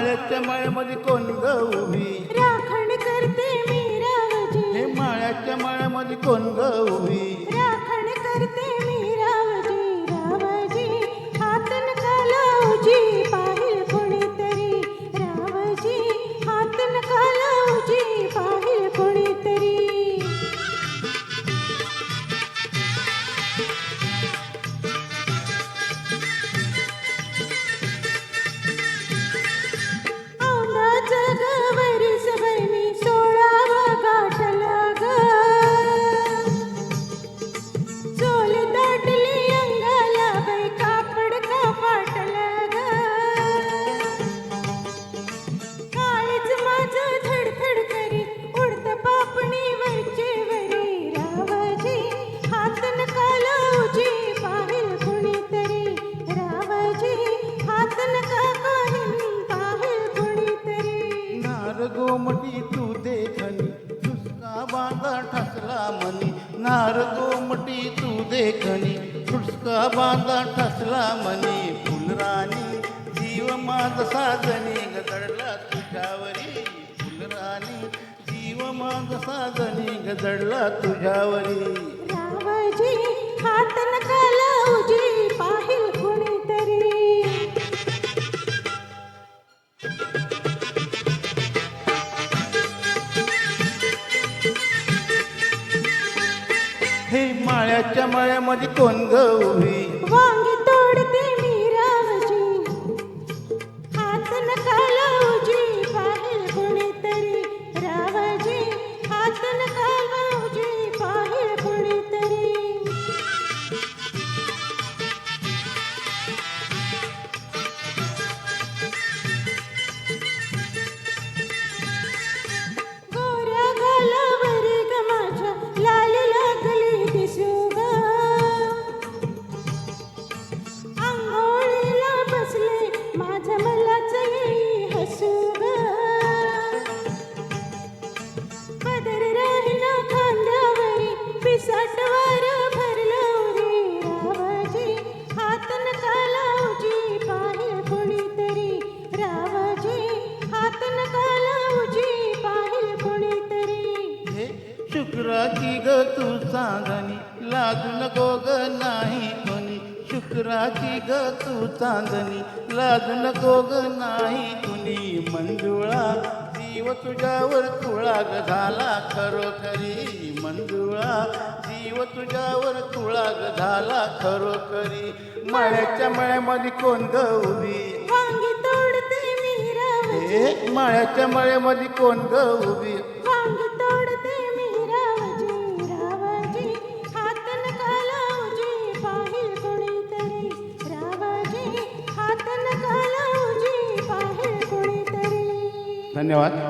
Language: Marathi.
माळ्याच्या माळ्यामध्ये कोण गवी राखण करते मी रावजी. हे माळ्याच्या माळ्यामध्ये कोण गवी नारदो नार तू देखनी फुटका बांधा ठसला मनी फुलराणी जीव माझ साजनी गदडला तुझ्यावरी फुलराणी जीव माझ साजनी गदडला तुझ्यावरी. रावजी हात नका लावजी पाहिल माळ्याच्या माळ्यामध्ये कोण ग उभी. वांगी पदर राहिला खांद्यावरी पिसाटवार भरलं रे रावजी हात नका लावजी पाहिल कोणीतरी. रावजी हात नका पाहिल कोणीतरी. हे शुक्राची ग तू चांदणी लाजू नको ग नाही कोणी. शुक्राची ग तू चांदणी लाजू नको ग नाही कुणी. मंजुळा जीव तुझ्यावर तुळा ग झाला खरोखरी मंजुळा. जीव तुझ्यावर तुळा ग झाला खरोखरी माळ्याच्या मळ्यामध्ये कोण उभी. माळ्याच्या मळ्यामध्ये कोण उभी धन्यवाद.